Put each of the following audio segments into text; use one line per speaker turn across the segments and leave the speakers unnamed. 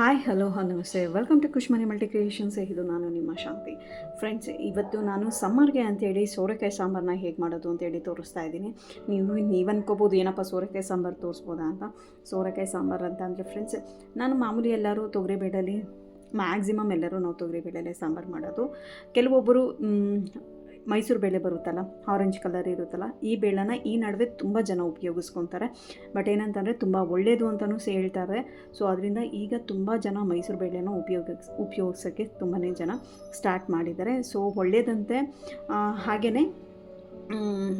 Hi hello ನಮಸ್ತೆ welcome to Khushmani multi creations ಇದು ನಾನು ನಿಮ್ಮ ಶಾಂತಿ. ಫ್ರೆಂಡ್ಸ್ ಇವತ್ತು ನಾನು ಸಮ್ಮರ್ಗೆ ಅಂತೇಳಿ ಸೋರೆಕಾಯಿ ಸಾಂಬಾರನ್ನ ಹೇಗೆ ಮಾಡೋದು ಅಂತೇಳಿ ತೋರಿಸ್ತಾ ಇದ್ದೀನಿ. ನೀವು ನೀವು ಅನ್ಕೋಬೋದು, ಏನಪ್ಪ ಸೋರೆಕಾಯಿ ಸಾಂಬಾರು ತೋರಿಸ್ಬೋದಾ ಅಂತ. ಸೋರೆಕಾಯಿ ಸಾಂಬಾರು ಅಂತ ಅಂದರೆ ಫ್ರೆಂಡ್ಸ್ ನಾನು ಮಾಮೂಲಿ ಎಲ್ಲರೂ ತೊಗರಿಬೇಡಲ್ಲಿ ಮ್ಯಾಕ್ಸಿಮಮ್ ಎಲ್ಲರೂ ನಾವು ತೊಗರಿಬೇಳೆಲೆ ಸಾಂಬಾರು ಮಾಡೋದು. ಕೆಲವೊಬ್ಬರು ಮೈಸೂರು ಬೇಳೆ ಬರುತ್ತಲ್ಲ ಆರೆಂಜ್ ಕಲರ್ ಇರುತ್ತಲ್ಲ, ಈ ಬೇಳೆನ ಈ ನಡುವೆ ತುಂಬ ಜನ ಉಪಯೋಗಿಸ್ಕೊತಾರೆ. ಬಟ್ ಏನಂತಂದರೆ ತುಂಬ ಒಳ್ಳೆಯದು ಅಂತಲೂ ಹೇಳ್ತಾರೆ. ಸೊ ಅದರಿಂದ ಈಗ ತುಂಬ ಜನ ಮೈಸೂರು ಬೇಳೆನ ಉಪಯೋಗ ಉಪಯೋಗಿಸೋಕ್ಕೆ ತುಂಬಾ ಜನ ಸ್ಟಾರ್ಟ್ ಮಾಡಿದ್ದಾರೆ. ಸೊ ಒಳ್ಳೆಯದಂತೆ ಹಾಗೆಯೇ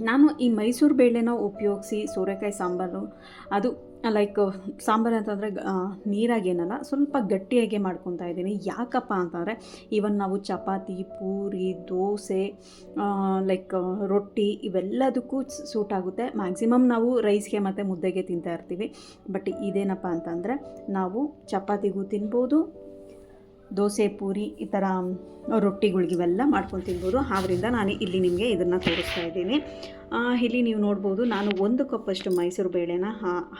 ನಾನು ಈ ಮೈಸೂರು ಬೇಳೆನ ಉಪಯೋಗಿಸಿ ಸೋರೆಕಾಯಿ ಸಾಂಬಾರು, ಅದು ಲೈಕ್ ಸಾಂಬಾರು ಅಂತಂದರೆ ನೀರಾಗೇನಲ್ಲ ಸ್ವಲ್ಪ ಗಟ್ಟಿಯಾಗೆ ಮಾಡ್ಕೊತಾ ಇದ್ದೀನಿ. ಯಾಕಪ್ಪ ಅಂತಂದರೆ ಈವನ್ ನಾವು ಚಪಾತಿ, ಪೂರಿ, ದೋಸೆ ಲೈಕ್ ರೊಟ್ಟಿ ಇವೆಲ್ಲದಕ್ಕೂ ಸೂಟ್ ಆಗುತ್ತೆ. ಮ್ಯಾಕ್ಸಿಮಮ್ ನಾವು ರೈಸ್ಗೆ ಮತ್ತು ಮುದ್ದೆಗೆ ತಿಂತಾ ಇರ್ತೀವಿ. ಬಟ್ ಇದೇನಪ್ಪ ಅಂತಂದರೆ, ನಾವು ಚಪಾತಿಗೂ ತಿನ್ಬೋದು ದೋಸೆ, ಪೂರಿ ಈ ಥರ ರೊಟ್ಟಿಗಳಿಗಿವೆಲ್ಲ ಮಾಡ್ಕೊಂಡು ತಿನ್ಬೋದು. ಆದ್ದರಿಂದ ನಾನು ಇಲ್ಲಿ ನಿಮಗೆ ಇದನ್ನು ತೋರಿಸ್ತಾ ಇದ್ದೀನಿ. ಇಲ್ಲಿ ನೀವು ನೋಡ್ಬೋದು, ನಾನು ಒಂದು ಕಪ್ಪಷ್ಟು ಮೈಸೂರು ಬೇಳೆನ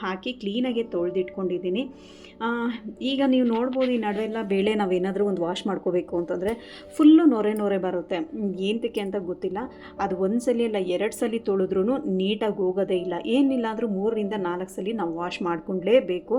ಹಾಕಿ ಕ್ಲೀನಾಗಿ ತೊಳೆದಿಟ್ಕೊಂಡಿದ್ದೀನಿ. ಈಗ ನೀವು ನೋಡ್ಬೋದು ಈ ನಡುವೆಲ್ಲ ಬೇಳೆ ನಾವೇನಾದರೂ ಒಂದು ವಾಶ್ ಮಾಡ್ಕೋಬೇಕು ಅಂತಂದರೆ ಫುಲ್ಲು ನೊರೆ ನೊರೆ ಬರುತ್ತೆ. ಏನಕ್ಕೆ ಅಂತ ಗೊತ್ತಿಲ್ಲ. ಅದು ಒಂದು ಸಲ ಇಲ್ಲ ಎರಡು ಸಲ ತೊಳೆದ್ರೂ ನೀಟಾಗಿ ಹೋಗೋದೇ ಇಲ್ಲ. ಏನಿಲ್ಲ ಅಂದರೂ ಮೂರರಿಂದ ನಾಲ್ಕು ಸಲ ನಾವು ವಾಶ್ ಮಾಡ್ಕೊಂಡ್ಲೇಬೇಕು.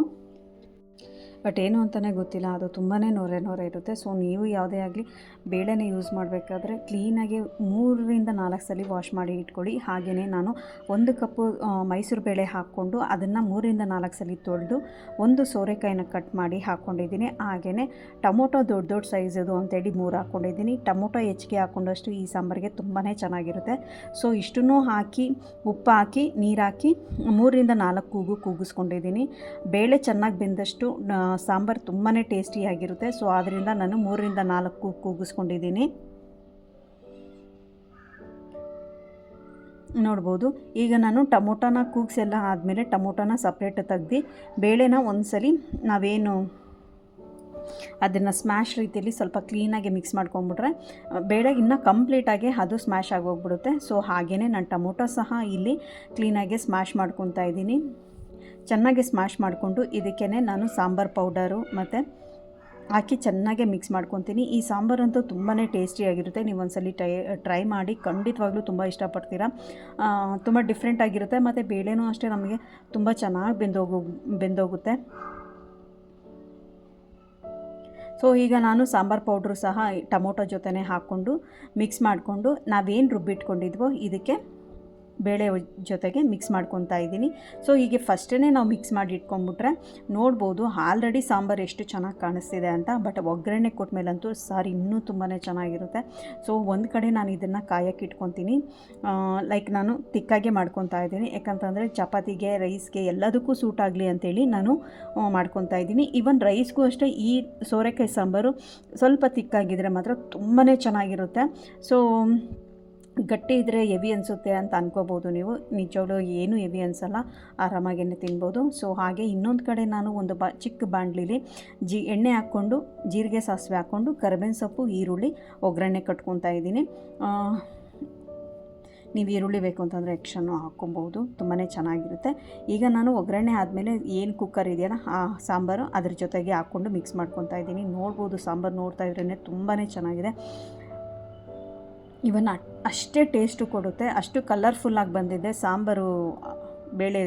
ಬಟ್ ಏನು ಅಂತಲೇ ಗೊತ್ತಿಲ್ಲ. ಅದು ತುಂಬಾ ನೊರೆ ನೊರೆ ಇರುತ್ತೆ. ಸೊ, ನೀವು ಯಾವುದೇ ಆಗಲಿ ಬೇಳೆನೇ ಯೂಸ್ ಮಾಡಬೇಕಾದ್ರೆ ಕ್ಲೀನಾಗಿ ಮೂರರಿಂದ ನಾಲ್ಕು ಸಲ ವಾಶ್ ಮಾಡಿ ಇಟ್ಕೊಳ್ಳಿ. ಹಾಗೆಯೇ ನಾನು ಒಂದು ಕಪ್ಪು ಮೈಸೂರು ಬೇಳೆ ಹಾಕ್ಕೊಂಡು ಅದನ್ನು ಮೂರರಿಂದ ನಾಲ್ಕು ಸಲ ತೊಳೆದು ಒಂದು ಸೋರೆಕಾಯಿನ ಕಟ್ ಮಾಡಿ ಹಾಕ್ಕೊಂಡಿದ್ದೀನಿ ಹಾಗೆಯೇ ಟೊಮೊಟೊ ದೊಡ್ಡ ದೊಡ್ಡ ಸೈಜದು ಅಂತೇಳಿ ಮೂರು ಹಾಕ್ಕೊಂಡಿದ್ದೀನಿ ಟೊಮೊಟೊ ಹೆಚ್ಚಿಗೆ ಹಾಕ್ಕೊಂಡಷ್ಟು ಈ ಸಾಂಬಾರಿಗೆ ತುಂಬಾ ಚೆನ್ನಾಗಿರುತ್ತೆ. ಸೊ, ಇಷ್ಟನ್ನು ಹಾಕಿ, ಉಪ್ಪು ಹಾಕಿ, ನೀರು ಹಾಕಿ ಮೂರರಿಂದ ನಾಲ್ಕು ಕೂಗು ಕೂಗಿಸ್ಕೊಂಡಿದ್ದೀನಿ. ಬೇಳೆ ಚೆನ್ನಾಗಿ ಬೆಂದಷ್ಟು ಸಾಂಬಾರು ತುಂಬಾ ಟೇಸ್ಟಿಯಾಗಿರುತ್ತೆ ಸೊ ಆದ್ದರಿಂದ ನಾನು ಮೂರರಿಂದ ನಾಲ್ಕು ಕೂಗು ಕೂಗಿಸ್ಕೊಂಡಿದ್ದೀನಿ. ನೋಡ್ಬೋದು. ಈಗ ನಾನು ಟೊಮೊಟೊನ ಕೂಗ್ಸೆಲ್ಲ ಆದಮೇಲೆ ಟೊಮೊಟೊನ ಸಪ್ರೇಟ್ ತೆಗ್ದು, ಬೇಳೆನ ಒಂದ್ಸಲಿ ನಾವೇನು ಅದನ್ನು ಸ್ಮ್ಯಾಶ್ ರೀತಿಯಲ್ಲಿ ಸ್ವಲ್ಪ ಕ್ಲೀನಾಗಿ ಮಿಕ್ಸ್ ಮಾಡ್ಕೊಂಬಿಟ್ರೆ, ಬೇಳೆ ಇನ್ನೂ ಕಂಪ್ಲೀಟಾಗಿ ಅದು ಸ್ಮ್ಯಾಶ್ ಆಗೋಗ್ಬಿಡುತ್ತೆ ಸೊ ಹಾಗೆಯೇ ನಾನು ಟೊಮೊಟೊ ಸಹ ಇಲ್ಲಿ ಕ್ಲೀನಾಗಿ ಸ್ಮ್ಯಾಶ್ ಮಾಡ್ಕೊತಾ ಇದ್ದೀನಿ. ಚೆನ್ನಾಗಿ ಸ್ಮ್ಯಾಶ್ ಮಾಡಿಕೊಂಡು ಇದಕ್ಕೇ ನಾನು ಸಾಂಬಾರು ಪೌಡರು ಮತ್ತು ಹಾಕಿ ಚೆನ್ನಾಗೆ ಮಿಕ್ಸ್ ಮಾಡ್ಕೊತೀನಿ. ಈ ಸಾಂಬಾರಂತೂ ತುಂಬಾ ಟೇಸ್ಟಿಯಾಗಿರುತ್ತೆ ನೀವು ಒಂದ್ಸಲಿ ಟ್ರೈ ಟ್ರೈ ಮಾಡಿ ಖಂಡಿತವಾಗ್ಲೂ ತುಂಬ ಇಷ್ಟಪಡ್ತೀರಾ. ತುಂಬ ಡಿಫ್ರೆಂಟ್ ಆಗಿರುತ್ತೆ, ಮತ್ತು ಬೇಳೆನೂ ಅಷ್ಟೇ ನಮಗೆ ತುಂಬ ಚೆನ್ನಾಗಿ ಬೆಂದೋಗು, ಬೆಂದೋಗುತ್ತೆ. ಸೊ ಈಗ ನಾನು ಸಾಂಬಾರು ಪೌಡ್ರು ಸಹ ಟೊಮೊಟೊ ಜೊತೆನೇ ಹಾಕ್ಕೊಂಡು ಮಿಕ್ಸ್ ಮಾಡಿಕೊಂಡು ನಾವೇನು ರುಬ್ಬಿಟ್ಕೊಂಡಿದ್ವೋ ಇದಕ್ಕೆ ಬೇಳೆ ಜೊತೆಗೆ ಮಿಕ್ಸ್ ಮಾಡ್ಕೊತಾ ಇದ್ದೀನಿ. ಸೊ ಹೀಗೆ ಫಸ್ಟೇ ನಾವು ಮಿಕ್ಸ್ ಮಾಡಿ ಇಟ್ಕೊಂಡ್ಬಿಟ್ರೆ ನೋಡ್ಬೋದು ಆಲ್ರೆಡಿ ಸಾಂಬಾರು ಎಷ್ಟು ಚೆನ್ನಾಗಿ ಕಾಣಿಸ್ತಿದೆ ಅಂತ ಬಟ್ ಒಗ್ಗರಣೆ ಕೊಟ್ಮೇಲಂತೂ ಸಾರಿ ಇನ್ನೂ ತುಂಬಾ ಚೆನ್ನಾಗಿರುತ್ತೆ. ಸೊ ಒಂದು ಕಡೆ ನಾನು ಇದನ್ನು ಕಾಯಕ್ಕೆ ಇಟ್ಕೊತೀನಿ. ಲೈಕ್ ನಾನು ತಿಕ್ಕಾಗೆ ಮಾಡ್ಕೊತಾ ಇದ್ದೀನಿ. ಯಾಕಂತಂದರೆ ಚಪಾತಿಗೆ ರೈಸ್ಗೆ ಎಲ್ಲದಕ್ಕೂ ಸೂಟ್ ಆಗಲಿ ಅಂತೇಳಿ ನಾನು ಮಾಡ್ಕೊತಾ ಇದ್ದೀನಿ. ಈವನ್ ರೈಸ್ಗೂ ಅಷ್ಟೇ ಈ ಸೋರೆಕಾಯಿ ಸಾಂಬಾರು ಸ್ವಲ್ಪ ತಿಕ್ಕಾಗಿದ್ದರೆ ಮಾತ್ರ ತುಂಬಾ ಚೆನ್ನಾಗಿರುತ್ತೆ. ಸೊ ಗಟ್ಟಿ ಇದ್ದರೆ ಹೆವಿ ಅನಿಸುತ್ತೆ ಅಂತ ಅನ್ಕೋಬೋದು ನೀವು. ನಿಜವಾಗ್ಲೂ ಏನೂ ಹೆವಿ ಅನಿಸಲ್ಲ ಆರಾಮಾಗೇ ತಿನ್ಬೋದು. ಸೊ ಹಾಗೆ ಇನ್ನೊಂದು ಕಡೆ ನಾನು ಒಂದು ಬಾ, ಚಿಕ್ಕ ಬಾಣಲಿಲಿ ಜಿ, ಎಣ್ಣೆ ಹಾಕ್ಕೊಂಡು, ಜೀರಿಗೆ ಸಾಸಿವೆ ಹಾಕ್ಕೊಂಡು, ಕರಿಬೇವಿನ ಸೊಪ್ಪು, ಈರುಳ್ಳಿ, ಒಗ್ಗರಣೆ ಕಟ್ಕೊತಾ ಇದ್ದೀನಿ. ನೀವು ಈರುಳ್ಳಿ ಬೇಕು ಅಂತಂದರೆ ಎಕ್ಷನ್ನು ಹಾಕ್ಕೊಬೋದು. ತುಂಬಾ ಚೆನ್ನಾಗಿರುತ್ತೆ. ಈಗ ನಾನು ಒಗ್ಗರಣೆ ಆದಮೇಲೆ ಏನು ಕುಕ್ಕರ್ ಇದೆಯಲ್ಲ, ಆ ಸಾಂಬಾರು ಅದ್ರ ಜೊತೆಗೆ ಹಾಕ್ಕೊಂಡು ಮಿಕ್ಸ್ ಮಾಡ್ಕೊತಾ ಇದ್ದೀನಿ. ನೋಡ್ಬೋದು, ಸಾಂಬಾರು ನೋಡ್ತಾ ಇದ್ರೇ ತುಂಬಾ ಚೆನ್ನಾಗಿದೆ. ಇವನ್ ಅಷ್ಟೇ ಟೇಸ್ಟು ಕೊಡುತ್ತೆ. ಅಷ್ಟು ಕಲರ್ಫುಲ್ಲಾಗಿ ಬಂದಿದೆ. ಸಾಂಬಾರು, ಬೇಳೆ,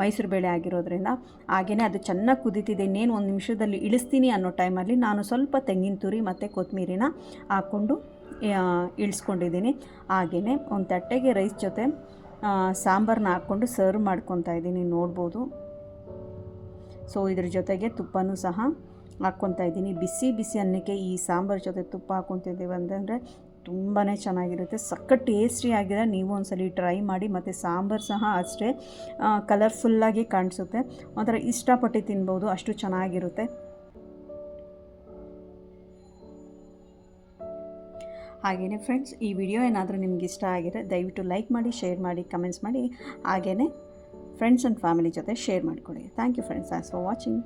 ಮೈಸೂರು ಬೇಳೆ ಆಗಿರೋದ್ರಿಂದ. ಹಾಗೆಯೇ ಅದು ಚೆನ್ನಾಗಿ ಕುದೀತಿದೆ. ಇನ್ನೇನು ಒಂದು ನಿಮಿಷದಲ್ಲಿ ಇಳಿಸ್ತೀನಿ ಅನ್ನೋ ಟೈಮಲ್ಲಿ ನಾನು ಸ್ವಲ್ಪ ತೆಂಗಿನ ತುರಿ ಮತ್ತು ಕೊತ್ತಂಬರಿನ ಹಾಕ್ಕೊಂಡು ಇಳಿಸ್ಕೊಂಡಿದ್ದೀನಿ. ಹಾಗೆಯೇ ಒಂದು ತಟ್ಟೆಗೆ ರೈಸ್ ಜೊತೆ ಸಾಂಬಾರನ್ನ ಹಾಕ್ಕೊಂಡು ಸರ್ವ್ ಮಾಡ್ಕೊತಾ ಇದ್ದೀನಿ. ನೋಡ್ಬೋದು. ಸೊ ಇದ್ರ ಜೊತೆಗೆ ತುಪ್ಪನೂ ಸಹ ಹಾಕ್ಕೊತಾ ಇದ್ದೀನಿ. ಬಿಸಿ ಬಿಸಿ ಅನ್ನಕ್ಕೆ ಈ ಸಾಂಬಾರು ಜೊತೆ ತುಪ್ಪ ಹಾಕ್ಕೊತಿದ್ದೀವಿ ಅಂತಂದರೆ ತುಂಬಾ ಚೆನ್ನಾಗಿರುತ್ತೆ. ಸಖತ್ ಟೇಸ್ಟಿ ಆಗಿದೆ. ನೀವು ಒಂದ್ಸಲಿ ಟ್ರೈ ಮಾಡಿ, ಮತ್ತು ಸಾಂಬಾರು ಸಹ ಅಷ್ಟೇ ಕಲರ್ಫುಲ್ಲಾಗಿ ಕಾಣಿಸುತ್ತೆ. ಒಂಥರ ಇಷ್ಟಪಟ್ಟು ತಿನ್ಬೋದು. ಅಷ್ಟು ಚೆನ್ನಾಗಿರುತ್ತೆ. ಹಾಗೆಯೇ ಫ್ರೆಂಡ್ಸ್ ಈ ವಿಡಿಯೋ ಏನಾದರೂ ನಿಮ್ಗೆ ಇಷ್ಟ ಆಗಿದ್ರೆ ದಯವಿಟ್ಟು ಲೈಕ್ ಮಾಡಿ ಶೇರ್ ಮಾಡಿ ಕಮೆಂಟ್ಸ್ ಮಾಡಿ. ಹಾಗೆಯೇ ಫ್ರೆಂಡ್ಸ್ ಆ್ಯಂಡ್ ಫ್ಯಾಮಿಲಿ ಜೊತೆ ಶೇರ್ ಮಾಡಿಕೊಡಿ thank you friends as for watching